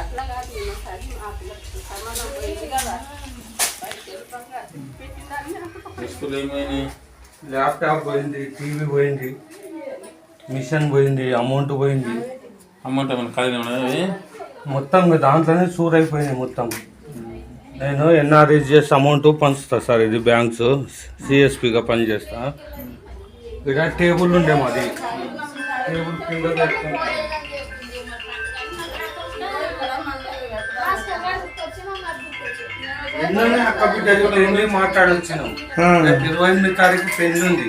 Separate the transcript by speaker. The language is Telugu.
Speaker 1: అట్లా కాదు నేను సరి మా పోయింది కదా. ల్యాప్టాప్ పోయింది టీవీ పోయింది మిషన్ పోయింది అమౌంట్ పోయింది.
Speaker 2: అమౌంట్
Speaker 1: మొత్తం దాంట్లోనే సూర్ అయిపోయింది మొత్తం. నేను ఎన్ఆర్ఈజిఎస్ అమౌంట్ పంచుతా సార్ ఇది బ్యాంక్స్ సిఎస్పిగా పనిచేస్తా. ఇక్కడ టేబుల్ ఉండే మాది. టేబుల్ కింద నిన్ననే అక్క బిడ్డ పెళ్ళి మాట్లాడొచ్చినాం. ఇరవై ఎనిమిది తారీఖు పెళ్ళి ఉంది